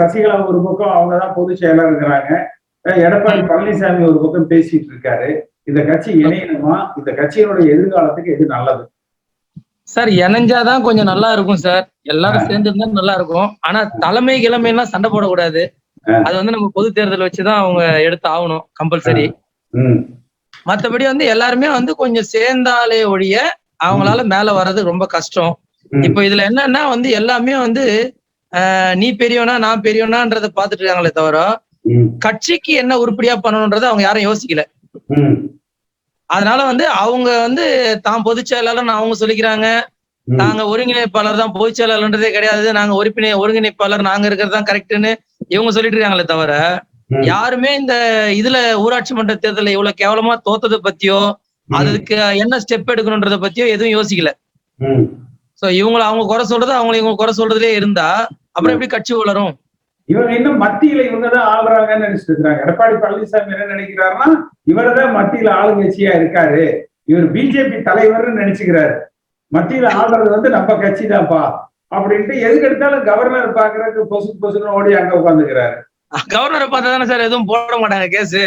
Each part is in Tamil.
சசிகலா ஒரு பக்கம் அவங்க தான் பொதுச் செயலர் இருக்கிறாங்க எடப்பாடி பழனிசாமி ஒரு பக்கம் பேசிட்டு இருக்காரு. இந்த கட்சி இணையணுமா? இந்த கட்சியினுடைய எதிர்காலத்துக்கு எது நல்லது? சார் இணைஞ்சாதான் கொஞ்சம் நல்லா இருக்கும் சார். எல்லாரும் சேர்ந்து இருந்தா நல்லா இருக்கும். ஆனா தலைமை கிழமையெல்லாம் சண்டை போடக்கூடாது. அது வந்து நம்ம பொது தேர்தல் வச்சுதான் அவங்க எடுத்து ஆகணும் கம்பல்சரி. மத்தபடி வந்து எல்லாருமே வந்து கொஞ்சம் சேர்ந்தாலே ஒழிய அவங்களால மேல வர்றது ரொம்ப கஷ்டம். இப்போ இதுல என்னன்னா வந்து எல்லாமே வந்து நீ பெரியவனா நான் பெரியவனான்றத பாத்துட்டு இருக்காங்களே தவிர கட்சிக்கு என்ன உருப்படியா பண்ணணும்ன்றத அவங்க யாரும் யோசிக்கல. அதனால வந்து அவங்க வந்து தான் பொதுச் செயலாளர்னு அவங்க சொல்லிக்கிறாங்க. நாங்க ஒருங்கிணைப்பாளர் தான் பொதுச் செயலாளர்ன்றதே கிடையாது. நாங்க உறுப்பினர் ஒருங்கிணைப்பாளர் நாங்க இருக்கிறது தான் கரெக்ட்னு இவங்க சொல்லிட்டு இருக்காங்களே தவிர. யாருமே இந்த இதுல ஊராட்சி மன்ற தேர்தல்ல இவ்வளவு கேவலமா தோத்ததை பத்தியோ அதுக்கு என்ன ஸ்டெப் எடுக்கணுன்றத பத்தியோ எதுவும் யோசிக்கல. சோ இவங்களை அவங்க குறை சொல்றது அவங்க இவங்க குறை சொல்றதுலயே இருந்தா அப்புறம் எப்படி கட்சி வளரும்? இவங்க இன்னும் மத்தியில இவங்க தான் ஆளுறாங்கன்னு நினைச்சிட்டு இருக்காங்க எடப்பாடி பழனிசாமி என்ன நினைக்கிறாருன்னா இவர் தான் மத்தியில ஆளுங்கட்சியா இருக்காரு. இவர் பிஜேபி தலைவர்னு நினைச்சுக்கிறாரு. மத்தியில ஆளுறது வந்து நம்ம கட்சி தான்ப்பா அப்படின்ட்டு எதுக்கு எடுத்தாலும் கவர்னர் பாக்குறதுக்கு பொசு பொசுன்னு ஓடி அங்க உட்காந்துக்கிறாரு. கவர்னரை பார்த்தா தானே சார் எதுவும் போட மாட்டாங்க கேஸ்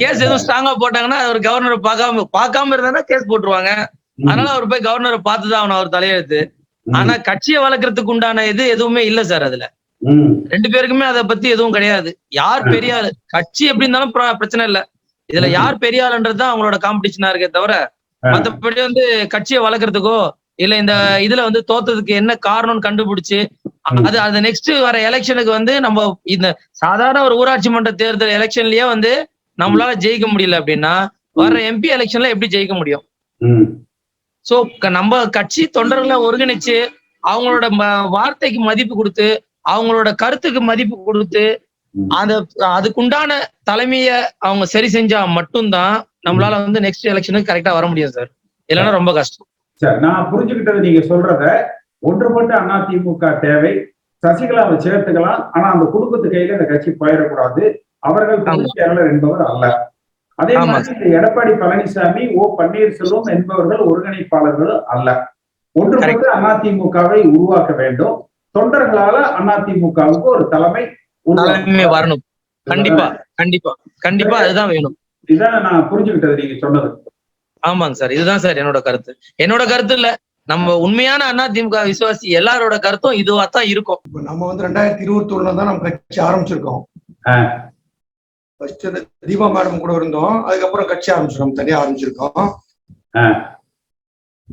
கேஸ் எதுவும் ஸ்ட்ராங்கா போட்டாங்கன்னா அவர் கவர்னரை பார்க்காம பார்க்காம இருந்தா கேஸ் போட்டுருவாங்க. அதனால அவர் போய் கவர்னரை பார்த்துதான் ஆகணும் அவர் தலையெழுத்து. ஆனா கட்சியை வளர்க்கறதுக்கு உண்டான இது எதுவுமே இல்ல சார் அதுல. ரெண்டு பேருக்குமே அதை பத்தி எதுவும் கிடையாது. யார் பெரிய ஆளு? கட்சி எப்படி இருந்தாலும் பிர- பிரச்சனை இல்ல. இதுல யார் பெரிய ஆளுன்றதுதான் அவங்களோட காம்படிஷனா இருக்கே தவிர. மத்தபடி வந்து கட்சியை வளர்க்கறதுக்கோ இல்ல இந்த இதுல வந்து தோத்ததுக்கு என்ன காரணம்னு கண்டுபிடிச்சு. அது அது நெக்ஸ்ட் வர எலெக்ஷனுக்கு வந்து நம்ம இந்த சாதாரண ஒரு ஊராட்சி மன்ற தேர்தல் எலெக்ஷன்லயே வந்து நம்மளால ஜெயிக்க முடியல அப்படின்னா வர எம்பி எலெக்ஷன்ல எப்படி ஜெயிக்க முடியும்? சோ நம்ம கட்சி தொண்டர்களை ஒருங்கிணைச்சு அவங்களோட வார்த்தைக்கு மதிப்பு கொடுத்து அவங்களோட கருத்துக்கு மதிப்பு கொடுத்து. அந்த அதுக்குண்டான தலைமைய அவங்க சரி செஞ்சா மட்டும்தான் நம்மளால வந்து நெக்ஸ்ட் எலெக்ஷனுக்கு கரெக்டா வர முடியும் சார் இல்லைன்னா ரொம்ப கஷ்டம். சரி நான் புரிஞ்சுக்கிட்டது நீங்க சொல்றத ஒன்றுபட்ட அதிமுக தேவை சசிகலாவை சேர்த்துக்கலாம் ஆனா அந்த குடும்பத்து கையில இந்த கட்சி போயிடக்கூடாது. அவர்கள் பொதுச் செயலாளர் என்பவர் அல்ல. அதே ஆமா. மாதிரி எடப்பாடி பழனிசாமி ஓ பன்னீர்செல்வம் என்பவர்கள் ஒருங்கிணைப்பாளர்கள் அல்ல. ஒன்றுபட்டு அதிமுகவை உருவாக்க வேண்டும். தொண்டர்களால அதிமுகவுக்கு ஒரு தலைமை வரணும். கண்டிப்பா கண்டிப்பா. கண்டிப்பா அதுதான் வேணும். இதான் நான் புரிஞ்சுக்கிட்டது நீங்க சொன்னது. ஆமாங்க சார். இதுதான் சார் என்னோட கருத்து. என்னோட கருத்து இல்ல. நம்ம உண்மையான அதிமுக விசுவாசி எல்லாரோட கருத்தும் இதுவா தான் இருக்கும். இப்ப நம்ம வந்து ரெண்டாயிரத்தி இருபத்தி ஒண்ணுல தான் நம்ம கட்சி ஆரம்பிச்சிருக்கோம். ஃபர்ஸ்ட் தீபா மேடம் கூட இருந்தோம் அதுக்கப்புறம் கட்சி ஆரம்பிச்சிருக்கோம் தனியா ஆரம்பிச்சிருக்கோம்.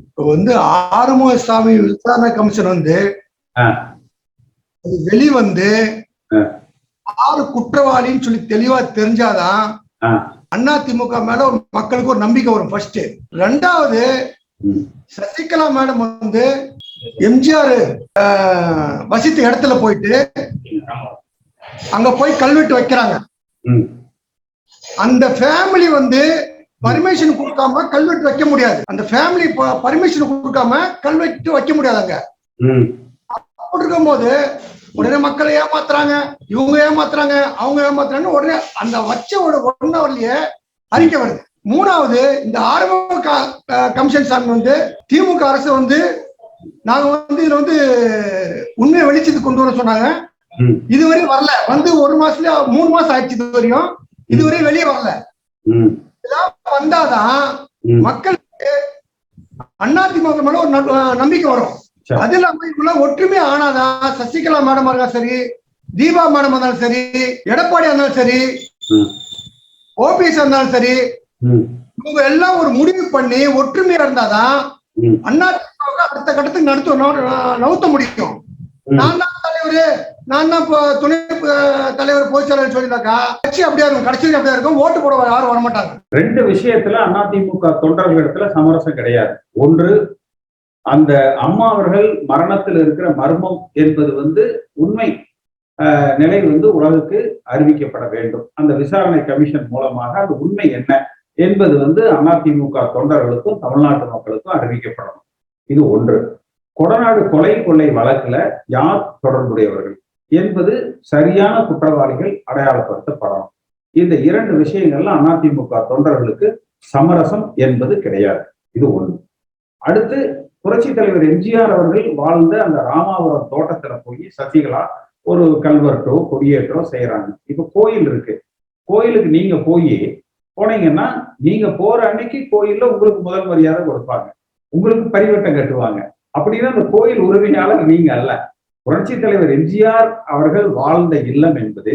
இப்போ வந்து ஆறுமுக சாமி விசாரணை கமிஷன் வந்து. அது வெளி வந்து ஆ. ஆறு குற்றவாளின்னு சொல்லி தெளிவா தெரிஞ்சாதான். அண்ணா திமுக மேல ஒரு மக்களுக்கு ஒரு நம்பிக்கை வரும் ஃபர்ஸ்ட் ரெண்டாவது. சசிகலா மேடம் வந்து எம்ஜிஆர் வசித்த இடத்துல போயிட்டு அங்க போய் கல்வெட்டு வைக்கிறாங்க. அந்த ஃபேமிலி வந்து பர்மிஷன் கொடுக்காம கல்வெட்டு வைக்க முடியாது அந்த ஃபேமிலி பர்மிஷன் கொடுக்காம கல்வெட்டு வைக்க முடியாதுங்க ம். அப்படி இருக்கும்போது உடனே மக்களை ஏமாத்துறாங்க இவங்க ஏமாத்துறாங்க அவங்க ஏமாத்துறாங்க உடனே அந்த வச்ச ஒரு ஒன் ஹவர்லயே அறிக்கை வருது மூணாவது இந்த ஆரம்ப கமிஷன் சாமி வந்து திமுக அரசு வந்து நாங்க வந்து இதுல வந்து உண்மையை வெளிச்சத்துக்கு கொண்டு வர சொன்னாங்க. இதுவரை வரல வந்து ஒரு மாசத்துல மூணு மாசம் ஆயிடுச்சு இது வரையும் இதுவரை வெளியே வரல. வந்தாதான். மக்களுக்கு அதிமுக மேல ஒரு நம்பிக்கை வரும். அது இல்லாம இவங்க ஒற்றுமை ஆனாதான் சசிகலா மேடம் இருந்தாலும் சரி தீபா மேடம் இருந்தாலும் சரி எடப்பாடி இருந்தாலும் சரி. ஓபிஎஸ் இருந்தாலும் சரி. இவங்க எல்லாம் ஒரு முடிவு பண்ணி ஒற்றுமையா இருந்தாதான். அதிமுக அடுத்த கட்டத்துக்கு நடத்த நவு- நவுத்த முடியும். நான் தான் தலைவர் நான் தான் இப்போ துணை தலைவர் பொதுச் செயலாளர் சொல்லிட்டாக்கா கட்சி அப்படியா இருக்கும் கடைசி அப்படியா இருக்கும் ஓட்டு போட யாரும் வரமாட்டாங்க. ரெண்டு விஷயத்துல அதிமுக தொண்டர்களிடத்துல சமரசம் கிடையாது. ஒன்று அந்த அம்மா அவர்கள் மரணத்தில் இருக்கிற மர்மம் என்பது வந்து உண்மை நிலை வந்து உலகுக்கு அறிவிக்கப்பட வேண்டும். அந்த விசாரணை கமிஷன் மூலமாக அந்த உண்மை என்ன என்பது வந்து அதிமுக தொண்டர்களுக்கும் தமிழ்நாட்டு மக்களுக்கும் அறிவிக்கப்படணும். இது ஒன்று. கொடநாடு கொலை கொள்ளை வழக்குல யார் தொடர்புடையவர்கள்? என்பது சரியான குற்றவாளிகள் அடையாளப்படுத்தப்படணும். இந்த இரண்டு விஷயங்கள்ல அதிமுக தொண்டர்களுக்கு சமரசம் என்பது கிடையாது. இது ஒண்ணு. அடுத்து புரட்சி தலைவர் எம்ஜிஆர் அவர்கள் வாழ்ந்த அந்த ராமாபுரம் தோட்டத்துல போய் சசிகலா ஒரு கல்வெட்டோ கொடியேற்றோ செய்யறாங்க இப்ப கோயில் இருக்கு. கோயிலுக்கு நீங்க போய் போனீங்கன்னா நீங்க போற அன்னைக்கு கோயில்ல உங்களுக்கு முதல் மரியாதை கொடுப்பாங்க. உங்களுக்கு பரிவட்டம் கட்டுவாங்க. அப்படின்னா அந்த கோயில் உரிமையாளர் நீங்க அல்ல. புரட்சி தலைவர் எம்ஜிஆர் அவர்கள் வாழ்ந்த இல்லம் என்பது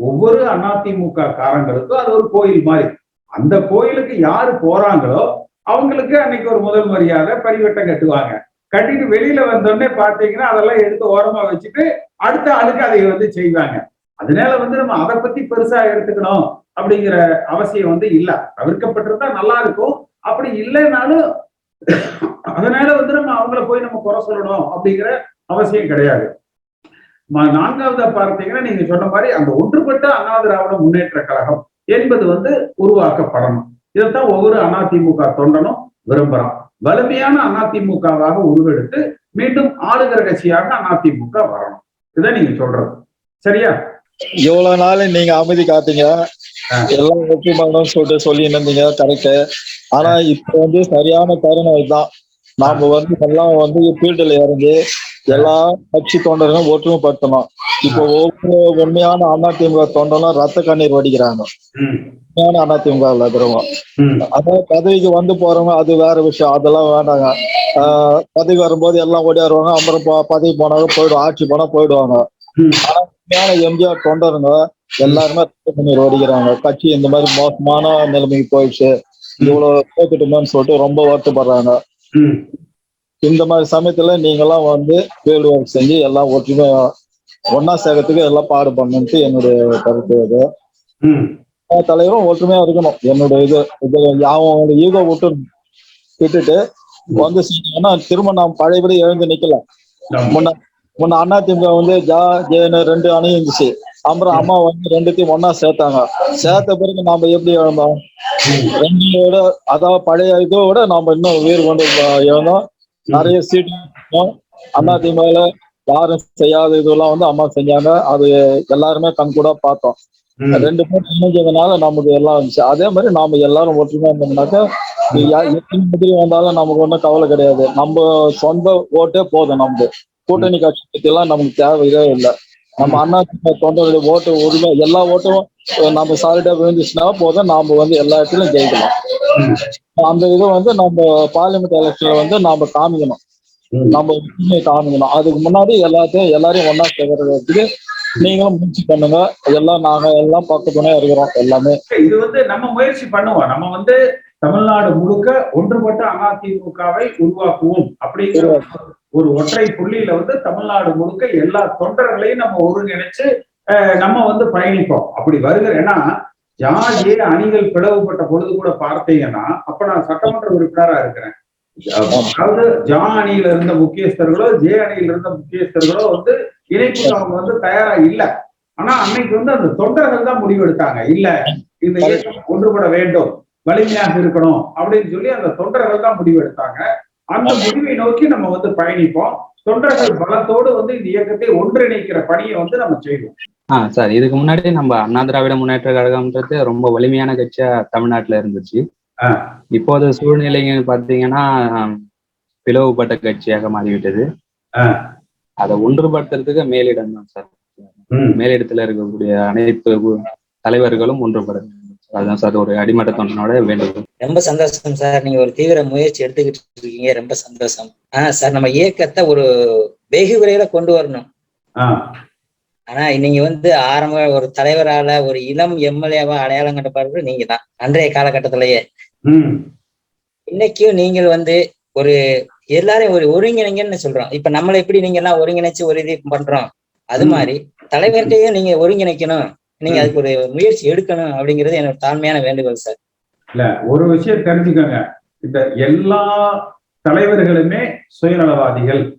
ஒவ்வொரு அதிமுக காரங்களுக்கும் அது ஒரு கோயில் மாதிரி. அந்த கோயிலுக்கு யாரு போறாங்களோ அவங்களுக்கு அன்னைக்கு ஒரு முதல் மரியாதை பரிவட்டம் கட்டுவாங்க. கட்டிட்டு வெளியில வந்தோடனே பாத்தீங்கன்னா அதெல்லாம் எடுத்து ஓரமா வச்சுட்டு அடுத்த ஆளுக்கு அதை வந்து செய்வாங்க. அதனால வந்து நம்ம அதை பத்தி பெருசா எடுத்துக்கணும் அப்படிங்கிற அவசியம் வந்து இல்ல. தவிர்க்கப்பட்டிருந்தா நல்லா இருக்கும். அப்படி இல்லைனாலும் அதனால வந்து நம்ம அவங்கள போய் நம்ம குறை சொல்லணும் அப்படிங்கிற அவசியம் கிடையாது. நான்காவதா பார்த்தீங்கன்னா நீங்க சொன்ன மாதிரி அந்த ஒன்றுபட்ட அண்ணா திராவிட முன்னேற்ற கழகம் என்பது வந்து உருவாக்கப்படணும். இதைத்தான் ஒவ்வொரு அதிமுக தொண்டனும் விரும்புறான். வலிமையான அதிமுகவாக உருவெடுத்து மீண்டும் ஆளுகிற கட்சியாக அதிமுக வரணும். இதை நீங்க சொல்றது. சரியா? இவ்வளவு நாள் நீங்க அமைதி காத்தீங்க. எல்லாம் பண்ணணும்னு சொல்லிட்டு சொல்லி இருந்தீங்க கரெக்ட் ஆனா இப்ப வந்து சரியான தருணம் இதுதான். நாம வந்து எல்லாம் வந்து ஃபீல்டுல இறங்கி எல்லா கட்சி தொண்டர்களும் ஒற்றுமைப்படுத்தணும். இப்போ ஒவ்வொரு உண்மையான அதிமுக தொண்டனும் ரத்த கண்ணீர் வடிக்கிறாங்க. உண்மையான அதிமுக இருக்கிறவங்க. அதான் பதவிக்கு வந்து போறவங்க அது வேற விஷயம். அதெல்லாம் வேண்டாங்க. பதவி வரும்போது எல்லாம் ஓடியாருவாங்க அப்புறம் பதவி போனாலும் போயிடும் ஆட்சி போனா போயிடுவாங்க. ஆனா உண்மையான எம்ஜிஆர் தொண்டருங்க எல்லாருமே ரத்த கண்ணீர் வடிக்கிறாங்க. கட்சி இந்த மாதிரி மோசமான நிலைமைக்கு போயிடுச்சு. இவ்வளவு போட்டுட்டோமேன்னு சொல்லிட்டு ரொம்ப வருத்தப்படுறாங்க. இந்த மாதிரி சமயத்துல நீங்கெல்லாம் வந்து ஃபீல்டு ஒர்க் செஞ்சு எல்லாம் ஒற்றுமை ஒன்னா சேர்க்கறதுக்கு எல்லாம் பாடுபடணும்ட்டு என்னுடைய கருத்து இது தலைவரும் ஒற்றுமையா இருக்கணும். என்னுடைய இது இது அவங்களோட ஈகோ விட்டு விட்டுட்டு வந்து செஞ்சீங்கன்னா திரும்ப நாம் பழையபடி எழுந்து நிக்கலாம். முன்ன முன்ன அண்ணா திமுக வந்து ஜா ஜேன்னு ரெண்டு அணி இருந்துச்சு. அப்புறம் அம்மா வந்து ரெண்டுத்தையும் ஒன்னா சேர்த்தாங்க. சேர்த்த பிறகு நாம எப்படி எழுந்தோம்? ரெண்டோட அதாவது பழைய இதோட நாம இன்னும் உயிர் கொண்டு எழுந்தோம். நிறைய சீட்டு அண்ணா திமுகல யாரும் செய்யாத இதெல்லாம் வந்து அம்மா செஞ்சாங்க. அது எல்லாருமே கண் கூட பார்த்தோம். ரெண்டு பேரும் இணைஞ்சதுனால நமக்கு எல்லாம் இருந்துச்சு. அதே மாதிரி நாம எல்லாரும் ஒற்றுமையா இருந்தோம்னாக்கா எத்தனை எதிரி வந்தாலும் நமக்கு ஒன்றும் கவலை கிடையாது. நம்ம சொந்த ஓட்டே போதும் நமக்கு. கூட்டணி கட்சி பத்தி எல்லாம் நமக்கு தேவையே இல்லை. நம்ம அண்ணா திமுக தொண்டர்களுடைய ஓட்டு உரிமை எல்லா ஓட்டும் நம்ம சாலிடா விழுந்துச்சுன்னா போதும். நாம வந்து எல்லா இடத்துலயும் ஜெயிக்கலாம். அந்த இது வந்து நம்ம பார்லிமெண்ட் எலெக்ஷன்ல வந்து நாம காமிக்கணும். நம்ம காமிக்கணும். அதுக்கு முன்னாடி எல்லாத்தையும் எல்லாரையும் ஒன்னா சேர்க்கறதுக்கு நீங்களும் முயற்சி பண்ணுங்க. எல்லாம் நாங்க எல்லாம் பக்க துணையா இருக்கிறோம் எல்லாமே. இது வந்து நம்ம முயற்சி பண்ணுவோம். நம்ம வந்து தமிழ்நாடு முழுக்க ஒன்றுபட்ட அதிமுகவை உருவாக்குவோம் அப்படிங்கிற ஒரு ஒற்றை புள்ளியில வந்து தமிழ்நாடு முழுக்க எல்லா தொண்டர்களையும் நம்ம ஒருங்கிணைச்சு அஹ், நம்ம வந்து பயணிப்போம். அப்படி வருகிற ஏன்னா ஜாதிய ஏ அணிகள் பிளவுபட்ட பொழுது கூட பார்த்தீங்கன்னா அப்ப நான் சட்டமன்ற உறுப்பினரா இருக்கிறேன். அதாவது ஜா அணியில இருந்த முக்கியஸ்தர்களோ ஜே அணியில இருந்த முக்கியஸ்தர்களோ வந்து இணைப்புக்கு அவங்க வந்து தயாரா இல்ல. ஆனா அன்னைக்கு வந்து அந்த தொண்டர்கள் தான் முடிவெடுத்தாங்க. இல்ல இந்த இயக்கம் ஒன்றுபட வேண்டும் வலிமையாக இருக்கணும் அப்படின்னு சொல்லி அந்த தொண்டர்கள் தான் முடிவெடுத்தாங்க. அந்த முடிவை நோக்கி நம்ம வந்து பயணிப்போம். தொண்டர்கள் பலத்தோடு வந்து இந்த இயக்கத்தை ஒன்றிணைக்கிற பணியை வந்து நம்ம செய்வோம். ஆ சார் இதுக்கு முன்னாடி நம்ம அண்ணா திராவிட முன்னேற்ற கழகம்ன்றது ரொம்ப வலிமையான கட்சியா தமிழ்நாட்டுல இருந்துச்சு. இப்போது சூழ்நிலைங்க பாத்தீங்கன்னா பிளவுபட்ட கட்சியாக மாறிவிட்டது. அதை ஒன்றுபடுத்துறதுக்கு மேலிடம் தான் சார் மேலிடத்துல இருக்கக்கூடிய அனைத்து தலைவர்களும் ஒன்றுபட வேண்டும் சார். அதுதான் சார் ஒரு அடிமட்ட தொண்டனோட வேண்டுகோள் ரொம்ப சந்தோஷம் சார். நீங்க ஒரு தீவிர முயற்சி எடுத்துக்கிட்டு இருக்கீங்க. ரொம்ப சந்தோஷம். ஆஹ் சார் நம்ம இயக்கத்தை ஒரு வெகு விரையில கொண்டு வரணும். ஆ, ஆனா நீங்க வந்து ஆரம்ப ஒரு தலைவரால ஒரு இளம் எம்எல்ஏவா அடையாளம் கண்டப்பார்கள் நீங்க தான். அன்றைய காலகட்டத்திலேயே. ம், இன்னைக்கும் நீங்கள் வந்து ஒரு எல்லாரையும் ஒரு ஒருங்கிணைங்கன்னு சொல்றோம். இப்ப நம்மளை எப்படி நீங்க எல்லாம் ஒருங்கிணைச்சு ஒரு இது பண்றோம்? அது. மாதிரி தலைவர்கிட்டயும் நீங்க ஒருங்கிணைக்கணும். நீங்க அதுக்கு ஒரு முயற்சி எடுக்கணும் அப்படிங்கிறது என்னோட தாழ்மையான வேண்டுகோள் சார். இல்ல ஒரு விஷயம் தெரிஞ்சுக்கோங்க. இந்த எல்லா தலைவர்களுமே சுயநலவாதிகள்.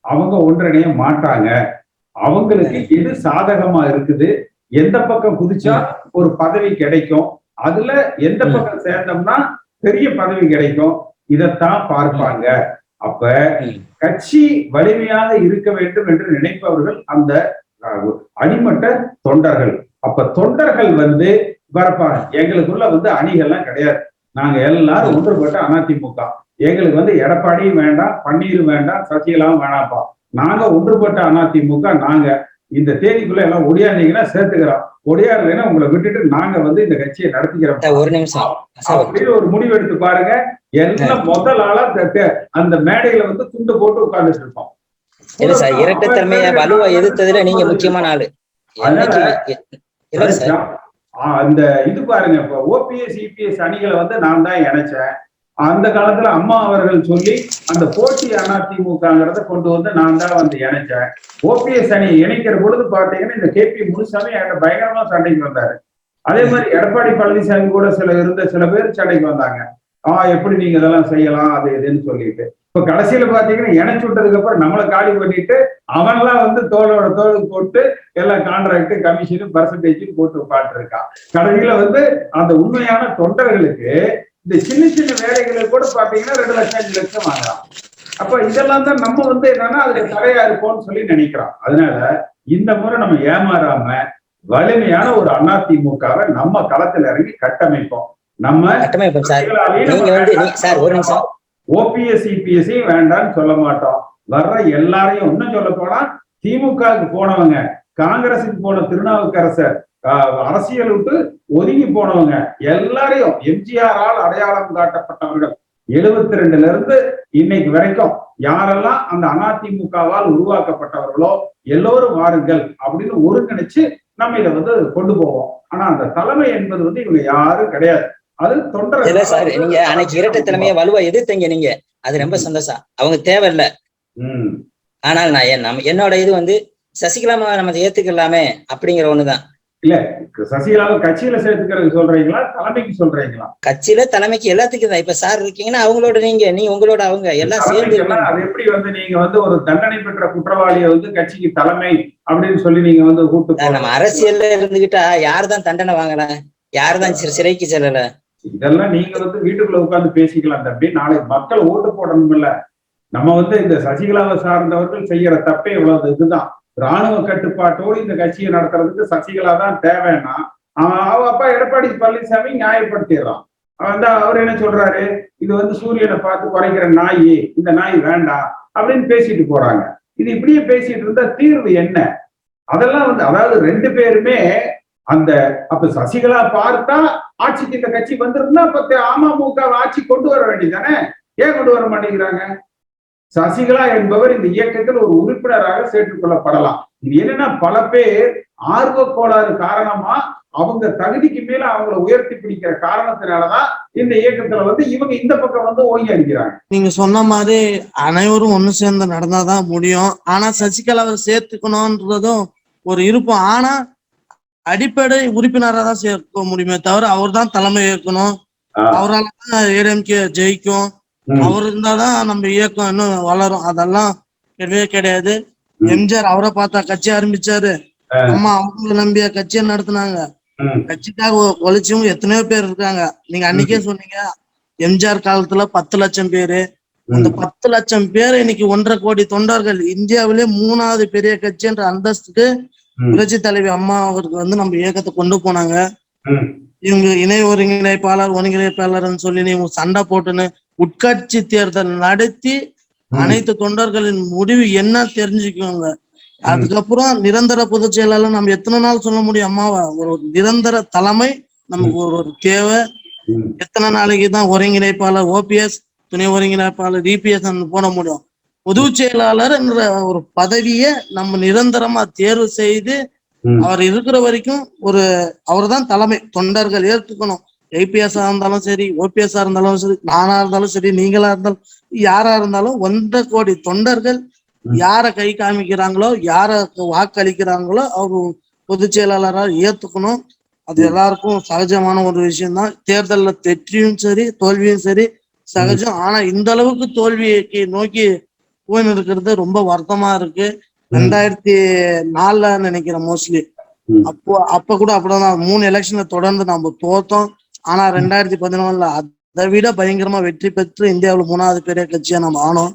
அவங்க ஒன்றிணைய மாட்டாங்க. அவங்களுக்கு எது சாதகமா இருக்குது எந்த பக்கம் குதிச்சா ஒரு பதவி கிடைக்கும் அதுல எந்த. பக்கம் சேர்ந்தோம்னா பெரிய பதவி கிடைக்கும் இதைத்தான் பார்ப்பாங்க. அப்ப. கட்சி வலிமையாக இருக்க வேண்டும் என்று நினைப்பவர்கள் அந்த அடிமட்ட தொண்டர்கள். அப்ப தொண்டர்கள் வந்து வரப்பாங்க எங்களுக்குள்ள வந்து அணிகள்லாம் கிடையாது. நாங்க எல்லாரும் ஒன்றுபட்ட அதிமுக. எங்களுக்கு வந்து எடப்பாடியும் வேண்டாம் பன்னீரும் வேண்டாம் சசிகலாவும் வேணாம்ப்பா. நாங்க ஒன்றுபட்ட அதிமுக நாங்க. இந்த தேதிக்குள்ள எல்லாம் ஒடியாந்தீங்கன்னா சேர்த்துக்கிறோம். ஒடியாருலைன்னா உங்களை விட்டுட்டு நாங்க வந்து இந்த கட்சியை நடத்திக்கிறோம். ஒரு நிமிஷம். அப்படின்னு ஒரு முடிவு எடுத்து பாருங்க. எல்லாம் முதல் ஆளா அந்த மேடையில வந்து துண்டு போட்டு உட்கார்ந்துட்டு இருப்போம். இல்ல சார் இரட்டைத்தன்மைய வலுவா எதிர்த்ததுல நீங்க முக்கியமான ஆளு. அந்த இது பாருங்க இப்ப ஓபிஎஸ் இபிஎஸ் அணிகளை வந்து நான் தான் இணைச்சேன். அந்த காலத்துல அம்மா அவர்கள் சொல்லி அந்த போட்டி அதிமுகங்கிறத கொண்டு வந்து நான் தான் வந்து இணைச்சேன். ஓபிஎஸ் அணி இணைக்கிற பொழுது பாத்தீங்கன்னா இந்த கேபி முனுசாமி என்கிட்ட பயங்கரமா சண்டைக்கு வந்தாரு. அதே மாதிரி எடப்பாடி பழனிசாமி கூட சில இருந்த சில பேர் சண்டைக்கு வந்தாங்க. ஆ எப்படி நீங்க இதெல்லாம் செய்யலாம் அது இதுன்னு சொல்லிட்டு. இப்ப கடைசியில பாத்தீங்கன்னா இணைச்சு விட்டதுக்கு அப்புறம் நம்மளை காலி பண்ணிட்டு அவன்லாம் வந்து தோளோட தோல் போட்டு எல்லாம் கான்ட்ராக்ட் கமிஷன் பர்சன்டேஜ் போட்டு உட்காந்துருக்கான் கடைசியில வந்து அந்த உண்மையான தொண்டர்களுக்கு இந்த சின்ன சின்ன வேலைகளுக்கு கூட பாத்தீங்கன்னா ரெண்டு லட்சம் அஞ்சு லட்சம் வாங்குறான். அப்ப இதெல்லாம் தான் நம்ம வந்து என்னன்னா அதுல தடையா இருப்போம்னு சொல்லி நினைக்கிறோம். அதனால இந்த முறை நம்ம ஏமாறாம வலிமையான ஒரு அதிமுகவை நம்ம களத்துல இறங்கி கட்டமைப்போம். நம்ம கட்டமைப்போம் சார். நீங்க வந்து நீ- சார் ஒரு நிமிஷம். ஓபிஎஸ் சிபிஎஸ்சி வேண்டாம்னு சொல்ல மாட்டோம். வர்ற எல்லாரையும் இன்னும் சொல்ல போனா திமுகவுக்கு போனவங்க காங்கிரஸுக்கு போன திருநாவுக்கரசர் அரசியல் விட்டு ஒதுங்கி போனவங்க எல்லாரையும் எம்ஜிஆரால் அடையாளம் காட்டப்பட்டவர்கள். எழுபத்தி ரெண்டுல இருந்து இன்னைக்கு வரைக்கும் யாரெல்லாம் அந்த அதிமுகவால் உருவாக்கப்பட்டவர்களோ எல்லோரும் வாருங்கள் அப்படின்னு ஒருங்கிணைச்சு நம்ம இதை வந்து கொண்டு போவோம். ஆனா அந்த தலைமை என்பது வந்து இவங்க யாரும் கிடையாது. அது இல்ல தொண்டர் சார் நீங்க அன்னைக்கு இரட்டைத்தன்மைய வலுவா எதிர்த்தீங்க நீங்க. அது ரொம்ப சந்தோஷம். அவங்க தேவையில்ல ஆனால் நான் என் நம்ம என்னோட இது வந்து சசிகலாமா நம்ம ஏத்துக்கலாமே அப்படிங்கிற ஒண்ணுதான். சசிகலாவை கட்சியில சேர்த்துக்கிறது சொல்றீங்களா தலைமைக்கு சொல்றீங்களா? கட்சியில தலைமைக்கு எல்லாத்துக்கும் தான். இப்ப சார் இருக்கீங்கன்னா அவங்களோட நீங்க நீ உங்களோட அவங்க எல்லாம் சேர்ந்து அது எப்படி வந்து நீங்க வந்து ஒரு தண்டனை பெற்ற குற்றவாளியை வந்து கட்சிக்கு தலைமை அப்படின்னு சொல்லி நீங்க வந்து சார், நம்ம. அரசியல்ல இருந்துகிட்டா யார் தான் தண்டனை வாங்கல யார் தான் சிறை- சிறைக்கு செல்லல? இதெல்லாம் நீங்க வந்து வீட்டுக்குள்ள உட்கார்ந்து பேசிக்கலாம் தம்பி. நாளைக்கு மக்கள் ஓட்டு போடணும் இல்ல நம்ம வந்து இந்த சசிகலாவை சார்ந்தவர்கள் செய்யற தப்பே இவ்வளவு இதுதான். ராணுவ கட்டுப்பாட்டோடு இந்த கட்சியை நடத்துறதுக்கு சசிகலா தான் தேவைன்னா அவ அப்பா எடப்பாடி பழனிசாமி நியாயப்படுத்திடுறான். வந்து அவர் என்ன சொல்றாரு? இது வந்து சூரியனை பார்த்து குறைக்கிற நாய் இந்த நாய் வேண்டாம் அப்படின்னு பேசிட்டு போறாங்க. இது இப்படியே பேசிட்டு இருந்தா தீர்வு என்ன? அதெல்லாம் வந்து அதாவது ரெண்டு பேருமே அந்த அப்ப சசிகலா பார்த்தா ஆட்சிக்கு இந்த கட்சி வந்திருந்தா அப்ப அமமுக ஆட்சி கொண்டு வர வேண்டியதானே ஏன் கொண்டு வர மாட்டேங்கிறாங்க? சசிகலா என்பவர் இந்த இயக்கத்தில் ஒரு உறுப்பினராக சேர்த்துக் கொள்ளப்படலாம் இது என்னன்னா பல பேர் ஆர்வ கோளாறு காரணமா அவங்க தகுதிக்கு மேல அவங்கள உயர்த்தி பிடிக்கிற காரணத்தினாலதான் இந்த இயக்கத்துல வந்து இவங்க இந்த பக்கம் வந்து ஓங்கி அடிக்கிறாங்க நீங்க சொன்ன மாதிரி அனைவரும் ஒண்ணு சேர்ந்து நடந்தாதான் முடியும். ஆனா சசிகலாவை சேர்த்துக்கணும்ன்றதும் ஒரு இருப்போம் ஆனா அடிப்படை உறுப்பினரா தான் சேர்க்க முடியுமே தவிர அவர் தான் தலைமை ஏற்கணும். ஆஹ் அவரால் தான் ஏடிஎம்கே ஜெயிக்கும். அவர் இருந்தாதான் நம்ம இயக்கம் இன்னும் வளரும். அதெல்லாம் கிடையவே கிடையாது. எம்ஜிஆர் அவரை பார்த்தா கட்சி ஆரம்பிச்சாரு. அம்மா அவங்கள நம்பிய கட்சியை நடத்துனாங்க. கட்சிக்காக ஒ- உழைச்சவங்க எத்தனையோ பேர் இருக்காங்க. நீங்க அன்னைக்கே சொன்னீங்க. எம்ஜிஆர் காலத்துல பத்து லட்சம் பேரு. அந்த பத்து லட்சம் பேர் இன்னைக்கு ஒன்றரை கோடி தொண்டர்கள் இந்தியாவிலே மூணாவது பெரிய கட்சி என்ற அந்தஸ்துக்கு புரட்சி தலைவி அம்மா அவருக்கு வந்து நம்ம இயக்கத்தை கொண்டு போனாங்க. இவங்க இணை ஒருங்கிணைப்பாளர் ஒருங்கிணைப்பாளர்னு சொல்லி நீங்க சண்டை போட்டுன்னு உட்கட்சி தேர்தல் நடத்தி. அனைத்து தொண்டர்களின் முடிவு என்ன தெரிஞ்சுக்குவாங்க. அதுக்கப்புறம் நிரந்தர பொதுச் செயலாளர் நம்ம எத்தனை நாள் சொல்ல முடியும் அம்மாவை? ஒரு நிரந்தர தலைமை நமக்கு ஒரு ஒரு தேவை. எத்தனை நாளைக்கு தான் ஒருங்கிணைப்பாளர் ஓபிஎஸ் துணை ஒருங்கிணைப்பாளர் டிபிஎஸ் போட முடியும். பொதுச் செயலாளர் என்ற ஒரு பதவியை நம்ம நிரந்தரமா தேர்வு செய்து. அவர் இருக்கிற வரைக்கும் ஒரு அவர்தான் தலைமை தொண்டர்கள் ஏற்றுக்கணும். ஐபிஎஸ் இருந்தாலும் சரி ஓபிஎஸ் இருந்தாலும் சரி நானா இருந்தாலும் சரி நீங்களா இருந்தாலும் யாரா இருந்தாலும் ஒன்றரை கோடி தொண்டர்கள். யார கை காமிக்கிறாங்களோ யார வாக்களிக்கிறாங்களோ அவங்க பொதுச் செயலாளராக ஏத்துக்கணும். அது எல்லாருக்கும் சகஜமான ஒரு விஷயம்தான். தேர்தல்ல வெற்றியும் சரி தோல்வியும் சரி சகஜம். ஆனா இந்த அளவுக்கு தோல்விக்கு நோக்கி போயின்னு இருக்கிறது ரொம்ப வருத்தமா இருக்கு ரெண்டாயிரத்தி நாலுல நினைக்கிறேன் மோஸ்ட்லி. அப்போ அப்ப கூட அப்படிதான் மூணு எலெக்ஷன்ல தொடர்ந்து நம்ம தோத்தோம் ஆனா ரெண்டாயிரத்தி பதினொன்னுல அதை விட பயங்கரமா வெற்றி பெற்று இந்தியாவுல மூணாவது பெரிய கட்சியா நம்ம ஆனோம்.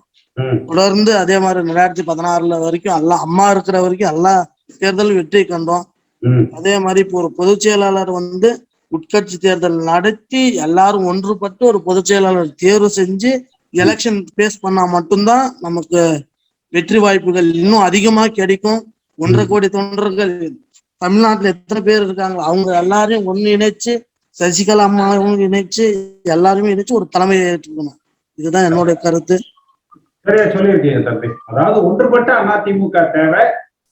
தொடர்ந்து அதே மாதிரி ரெண்டாயிரத்தி பதினாறுல வரைக்கும் எல்லாம் அம்மா இருக்கிற வரைக்கும் எல்லா தேர்தலும் வெற்றி கண்டோம். அதே மாதிரி இப்போ ஒரு பொதுச் செயலாளர் வந்து உட்கட்சி தேர்தல் நடத்தி எல்லாரும் ஒன்றுபட்டு ஒரு பொதுச் செயலாளர் தேர்வு செஞ்சு எலெக்ஷன் பேஸ் பண்ணா மட்டும்தான் நமக்கு வெற்றி வாய்ப்புகள் இன்னும் அதிகமா கிடைக்கும். ஒன்றரை. கோடி தொண்டர்கள் தமிழ்நாட்டுல எத்தனை பேர் இருக்காங்க அவங்க எல்லாரையும் ஒண்ணு இணைச்சு சசிகலா அம்மாவும் இணைச்சு எல்லாருமே இணைச்சு ஒரு தலைமையை ஏற்றுக்கணும். இதுதான் என்னுடைய கருத்து. சரியா சொல்லியிருக்கீங்க தம்பி. அதாவது ஒன்றுபட்ட அதிமுக தேவை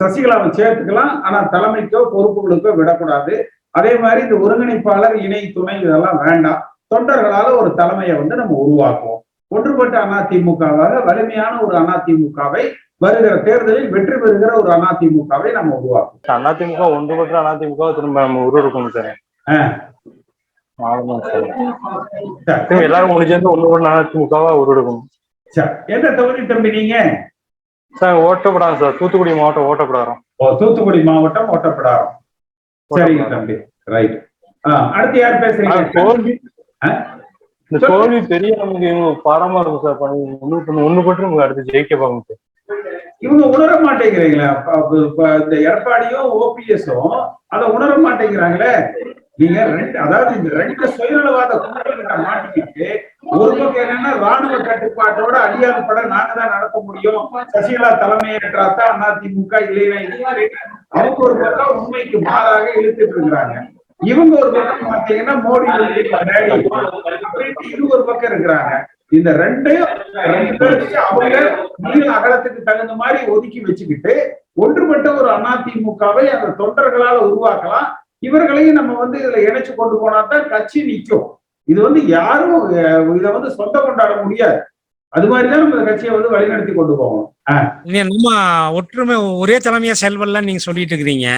சசிகலாவை சேர்த்துக்கலாம் ஆனா தலைமைக்கோ பொறுப்புகளுக்கோ விடக்கூடாது. அதே மாதிரி இந்த ஒருங்கிணைப்பாளர் இணை துணை இதெல்லாம் வேண்டாம். தொண்டர்களால ஒரு தலைமையை வந்து நம்ம உருவாக்குவோம். ஒன்றுபட்ட அதிமுகவாக வலிமையான ஒரு அதிமுகவை வருகிற தேர்தலில் வெற்றி பெறுகிற ஒரு அதிமுகவை நம்ம உருவாக்குவோம். அதிமுக ஒன்றுபட்ட அதிமுக திரும்ப நம்ம உருவாக்கணும் சார். எல்லாரும் ஒண்ணு சேர்ந்து ஒன்றுபட்ட அதிமுகவா உருவெடுக்கணும். சரி. எந்த தொகுதி தம்பி நீங்க? Sir ஓட்டப்படாது sir. தூத்துக்குடி மாவட்டம் ஓட்டப்படாரம். ஓ, தூத்துக்குடி மாவட்டம் ஒட்டப்பிடாரம் சரிங்க தம்பி. ரைட். அடுத்து யார் பேசுறீங்க? இந்த தோல்வி பெரிய நமக்கு இவங்க பாடமா இருக்கும் சார் பண்ணி. ஒண்ணு ஒண்ணு போட்டு நமக்கு அடுத்து ஜெயிக்க பார்க்கணும் சார். இவங்க உணர மாட்டேங்கிறீங்களா இந்த எடப்பாடியும் ஓபிஎஸும் அதை உணர மாட்டேங்கிறாங்களே? நீங்க ரெண்டு அதாவது இந்த ரெண்டு சுயநலவாத கும்பல்கிட்ட மாட்டிக்கிட்டு ஒரு பக்கம் என்னன்னா ராணுவ கட்டுப்பாட்டோட அடியாத படம் நாங்க தான் நடத்த முடியும். சசிகலா தலைமையேற்றாத்தான் அதிமுக இல்லைன்னா இல்லை. அவங்க ஒரு பக்கம் உண்மைக்கு மாறாக இழுத்துட்டு இருக்கிறாங்க. இவங்க ஒரு பக்கம் பாத்தீங்கன்னா மோடி இது ஒரு பக்கம் இருக்கிறாங்க. இந்த ரெண்டு பேருக்கு அவங்க நீள அகலத்துக்கு தகுந்த மாதிரி ஒதுக்கி வச்சுக்கிட்டு ஒன்றுபட்ட ஒரு அதிமுகவை அந்த தொண்டர்களால உருவாக்கலாம். இவர்களையும் நம்ம வந்து இதுல இணைச்சு கொண்டு போனா தான் கட்சி நிற்கும். இது வந்து யாரும் இதை வந்து சொந்த கொண்டாட முடியாது. அது மாதிரிதான் நம்ம கட்சியை வந்து வழிநடத்தி கொண்டு போகணும். நம்ம ஒற்றுமை ஒரே தலைமையா செயல்படலாம் நீங்க சொல்லிட்டு இருக்கிறீங்க.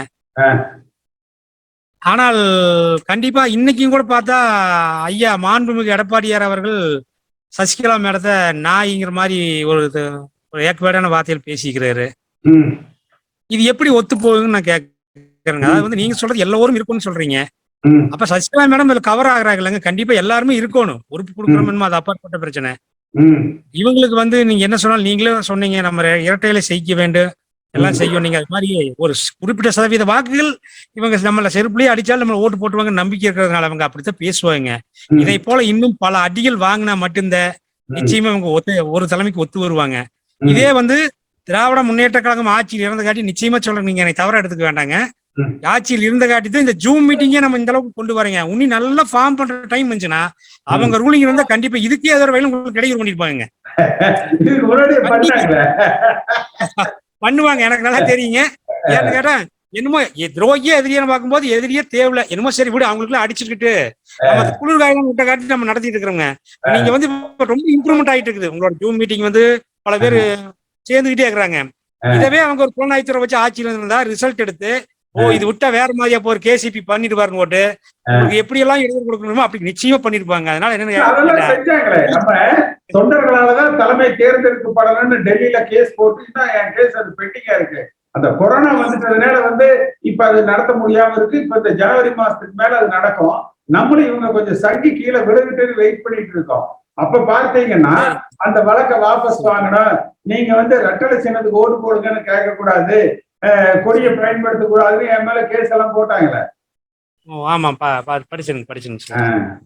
ஆனால் கண்டிப்பா இன்னைக்கும் கூட பார்த்தா ஐயா மாண்புமிகு எடப்பாடியார் அவர்கள் சசிகலா மேடத்தை நாய்ங்கிற மாதிரி ஒரு ஏக்கவேடான வார்த்தையில் பேசிக்கிறாரு. இது எப்படி ஒத்து போகுதுன்னு நான் கேட்கறேங்க அதாவது வந்து நீங்க சொல்றது எல்லோரும் இருக்கும்னு சொல்றீங்க. அப்ப சசிகலா மேடம் இதுல கவர் ஆகுறாங்க இல்லைங்க கண்டிப்பா எல்லாருமே இருக்கணும். உறுப்பு கொடுக்குறோம் அது அப்பாற்பட்ட பிரச்சனை. இவங்களுக்கு வந்து நீங்க என்ன சொன்னாலும் நீங்களே சொன்னீங்க. நம்ம இரட்டையில செய்ய வேண்டும். எல்லாம் செய்யும். நீங்க அது மாதிரி ஒரு குறிப்பிட்ட சதவீத வாக்குகள் இவங்க நம்மள செருப்புலயே அடிச்சாலும் நம்ம ஓட்டு போட்டுவாங்க நம்பிக்கை இருக்கிறதுனால அவங்க அப்படித்தான் பேசுவாங்க. இதை போல இன்னும் பல அடிகள் வாங்கினா மட்டும்தான் நிச்சயமா இவங்க ஒத்து ஒரு தலைமைக்கு ஒத்து வருவாங்க. இதே வந்து திராவிட முன்னேற்ற கழகம் ஆட்சியில் இருந்த காட்டி நிச்சயமா சொல்றேன். நீங்க எனக்கு தவறா எடுத்துக்க வேண்டாங்க. ஆட்சியில் இருந்த காட்டி தான் இந்த ஜூம் மீட்டிங்கே நம்ம இந்த அளவுக்கு கொண்டு வரீங்க உன்னி நல்லா ஃபார்ம் பண்ற டைம் இருந்துச்சுன்னா அவங்க ரூலிங் இருந்தா கண்டிப்பா இதுக்கே ஒரு வகையில உங்களுக்கு கிடைக்க பண்ணிருப்பாங்க பண்ணுவாங்க. எனக்கு நல்லா தெரியுங்க. ஏன்னு கேட்டா என்னமோ துரோகியே எதிரியான பார்க்கும்போது எதிரியே தேவையில்ல. என்னமோ சரி விடு அவங்களுக்குலாம் அடிச்சுக்கிட்டு நம்ம அந்த குளிர் காயம் விட்ட காட்டி நம்ம நடத்திட்டு இருக்கிறோங்க. நீங்க வந்து ரொம்ப இம்ப்ரூவ்மெண்ட் ஆயிட்டு இருக்குது. உங்களோட ஜூம் மீட்டிங் வந்து பல பேர் சேர்ந்துகிட்டே இருக்கிறாங்க. இதவே அவங்க ஒரு புலனாய்த்துறை வச்சு ஆட்சியில் இருந்தா ரிசல்ட் எடுத்து ஓ இது விட்டா வேற மாதிரியா ஒரு கேசிபி பண்ணிட்டு பாருங்க ஓட்டு எப்படி எல்லாம் எழுதி கொடுக்கணுமோ அப்படி நிச்சயமா பண்ணிருப்பாங்க. அதனால அதெல்லாம் என்ன செஞ்சாங்களே? நம்ம தொண்டர்களாலதான் தலைமை தேர்ந்தெடுக்கப்படணும்னு டெல்லியில கேஸ் போட்டு என் கேஸ் அது பெண்டிங்கா இருக்கு. அந்த கொரோனா வந்துட்டதுனால வந்து இப்ப அது நடத்த முடியாம இருக்கு. இப்ப இந்த ஜனவரி மாசத்துக்கு மேல அது நடக்கும். நம்மளும் இவங்க கொஞ்சம் சங்கி கீழே விழுகிட்டு வெயிட் பண்ணிட்டு இருக்கோம். அப்ப பார்த்தீங்கன்னா அந்த வழக்கை வாபஸ் வாங்கணும். நீங்க வந்து ரெட்டலை சின்னத்துக்கு ஓட்டு போடுங்கன்னு கேட்க கூடாது கொடியை பயன்படுத்த கூடாதுன்னு என் மேல கேஸ் எல்லாம் போட்டாங்களே. ஓ, ஆமா பா- பா- படிச்சிருங்க படிச்சிருங்க சார். ஆஹ்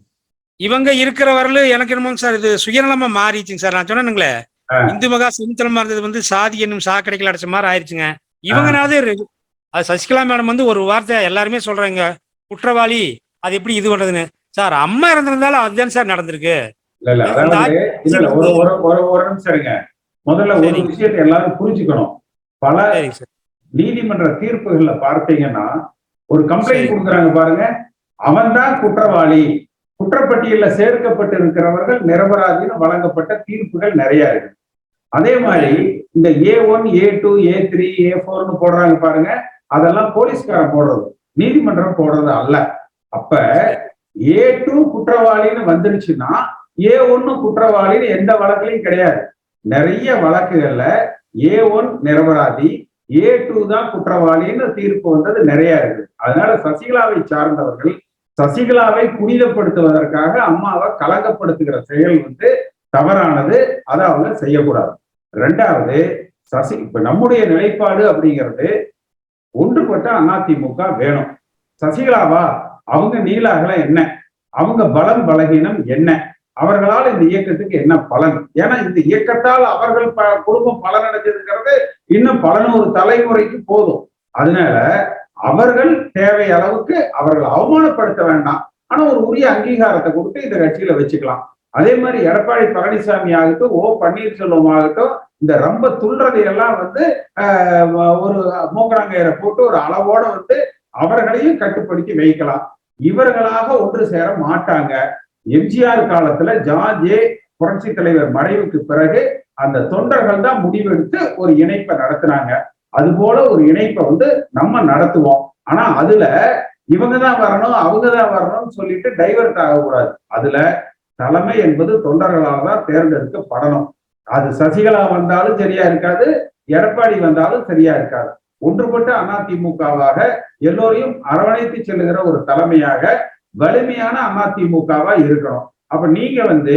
இவங்க இருக்கிற வரலும் எனக்கு என்னமோங்க சார் இது சுயநலமா மாறிடுச்சுங்க சார். நான் சொன்னேனுங்களே. இந்து மகா செந்தலமா இருந்தது வந்து சாதி என்னும் சாக்கடைகள் அடைச்ச மாதிரி ஆயிடுச்சுங்க. இவங்கனாவது. அது சசிகலா மேடம் வந்து ஒரு வார்த்தை எல்லாருமே சொல்றாங்க குற்றவாளி அது எப்படி இது பண்றதுன்னு. சார் அம்மா இறந்திருந்தாலும் அதுதான் சார் நடந்திருக்கு. முதல்ல ஒரு. விஷயத்தை எல்லாரும் புரிஞ்சுக்கணும். பல நீதிமன்ற தீர்ப்புகள்ல பார்த்தீங்கன்னா ஒரு கம்ப்ளைண்ட். கொடுக்குறாங்க பாருங்க. அவன்தான் குற்றவாளி. குற்றப்பட்டியல்ல சேர்க்கப்பட்டு இருக்கிறவர்கள் நிரபராதின்னு வழங்கப்பட்ட தீர்ப்புகள் நிறைய இருக்கு. அதே மாதிரி இந்த A one A two A three A ஃபோர்னு போடுறாங்க பாருங்க. அதெல்லாம் போலீஸ்காரன் போடுறது. நீதிமன்றம் போடுறது அல்ல. அப்ப ஏ டூ குற்றவாளின்னு வந்துருச்சுன்னா ஏ ஒன்னு குற்றவாளின்னு எந்த வழக்குலையும் கிடையாது. நிறைய வழக்குகள்ல ஏ ஒன் நிரபராதி ஏ டூ தான் குற்றவாளின்னு தீர்ப்பு வந்தது நிறைய இருக்கு அதனால சசிகலாவை சார்ந்தவர்கள் சசிகலாவை புனிதப்படுத்துவதற்காக அம்மாவை கலங்கப்படுத்துகிற செயல் வந்து தவறானது அதை அவங்க செய்யக்கூடாது. ரெண்டாவது சசி இப்ப நம்முடைய நிலைப்பாடு அப்படிங்கிறது ஒன்றுபட்ட அதிமுக வேணும். சசிகலாவா? அவங்க நீல அகலம் என்ன? அவங்க பலம் பலகீனம் என்ன? அவர்களால் இந்த இயக்கத்துக்கு என்ன பலன்? ஏன்னா இந்த இயக்கத்தால் அவர்கள் குடும்பம் பலன் அடைஞ்சதுங்கிறது இன்னும் பல நூறு தலைமுறைக்கு போதும். அதனால அவர்கள் தேவை அளவுக்கு அவர்கள் அவமானப்படுத்த வேண்டாம். ஆனா ஒரு உரிய அங்கீகாரத்தை கொடுத்து இந்த கட்சியில வச்சுக்கலாம். அதே மாதிரி எடப்பாடி பழனிசாமி ஆகட்டும் ஓ பன்னீர்செல்வம் ஆகட்டும் இந்த ரொம்ப துள்றதை எல்லாம் வந்து ஆஹ், ஒரு மூக்கணாங்கயிறை போட்டு ஒரு அளவோட வந்து அவர்களையும் கட்டுப்படுத்தி வைக்கலாம். இவர்களாக ஒன்று சேர மாட்டாங்க. எம்ஜிஆர் காலத்துல ஜார்ஜே புரட்சி தலைவர் மறைவுக்கு பிறகு அந்த தொண்டர்கள் தான் முடிவெடுத்து ஒரு இணைப்பை நடத்துனாங்க. அது போல ஒரு இணைப்பை வந்து நம்ம நடத்துவோம். ஆனா அதுல இவங்க தான் வரணும் அவங்க தான் வரணும்னு சொல்லிட்டு டைவர்ட் ஆகக்கூடாது. அதுல தலைமை என்பது தொண்டர்களால் தான் தேர்ந்தெடுக்கப்படணும். அது சசிகலா வந்தாலும் சரியா இருக்காது எடப்பாடி வந்தாலும் சரியா இருக்காது. ஒன்றுபட்ட அதிமுகவாக எல்லோரையும் அரவணைத்து செல்லுகிற ஒரு தலைமையாக வலிமையான அதிமுகவா இருக்கணும். அப்ப நீங்க வந்து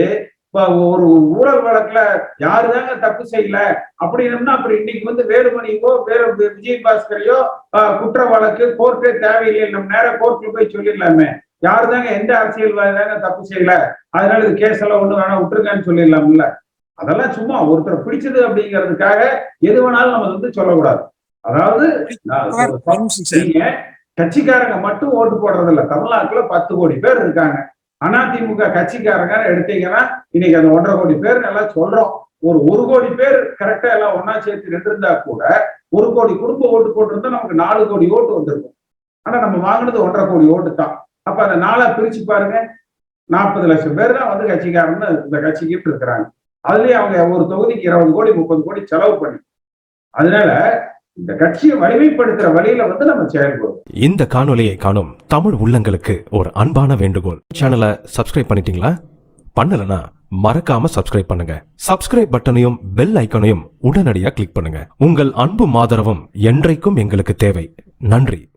ஒரு ஊழல் வழக்குல யாருதாங்க தப்பு செய்யல? அப்படின்னம்னா அப்புறம் இன்னைக்கு வந்து வேலுமணிக்கோ வேற விஜய் பாஸ்கரையோ குற்ற வழக்கு கோர்ட்டே தேவையில்லை. நம்ம நேரம் கோர்ட்ல போய் சொல்லிடலாமே. யாருதாங்க எந்த அரசியல்வாதிதாங்க தப்பு செய்யல? அதனால இது கேஸ் எல்லாம் ஒண்ணு வேணா விட்டுருங்கன்னு சொல்லிடலாம்ல. அதெல்லாம் சும்மா ஒருத்தர் பிடிச்சது அப்படிங்கிறதுக்காக எது வேணாலும் நம்ம வந்து சொல்லக்கூடாது. அதாவது. நீங்க கட்சிக்காரங்க மட்டும் ஓட்டு போடுறது இல்ல தமிழ்நாட்டுல பத்து கோடி பேர் இருக்காங்க. அதிமுக கட்சிக்காரங்க எடுத்தீங்கன்னா இன்னைக்கு அந்த ஒன்றரை கோடி பேர் நல்லா சொல்றோம். ஒரு ஒரு கோடி பேர் கரெக்டா எல்லாம் ஒன்னா சேர்த்து நின்றிருந்தா கூட ஒரு கோடி குடும்ப ஓட்டு போட்டிருந்தா நமக்கு நாலு கோடி ஓட்டு வந்திருக்கும். ஆனா நம்ம வாங்கினது ஒன்றரை கோடி ஓட்டு தான். அப்ப அந்த நாளா பிரிச்சு பாருங்க. நாற்பது லட்சம் பேர் தான் வந்து கட்சிக்காரன்னு இந்த கட்சிக்கிட்டு இருக்கிறாங்க. அதுலயே அவங்க ஒரு தொகுதிக்கு இருபது கோடி முப்பது கோடி செலவு பண்ணி. அதனால இந்த கட்சியை வலிமைப்படுத்துற வழியில வந்து நம்ம செயல்படும் இந்த காணொலியை காணும் தமிழ் உள்ளங்களுக்கு ஒரு அன்பான வேண்டுகோள். சேனலை சப்ஸ்கிரைப் பண்ணிட்டீங்களா? பண்ணலனா மறக்காம சப்ஸ்கிரைப் பண்ணுங்க. சப்ஸ்கிரைப் பட்டனையும் பெல் ஐக்கனையும் உடனடியாக கிளிக் பண்ணுங்க. உங்கள் அன்பும் ஆதரவும் என்றைக்கும் எங்களுக்கு தேவை. நன்றி.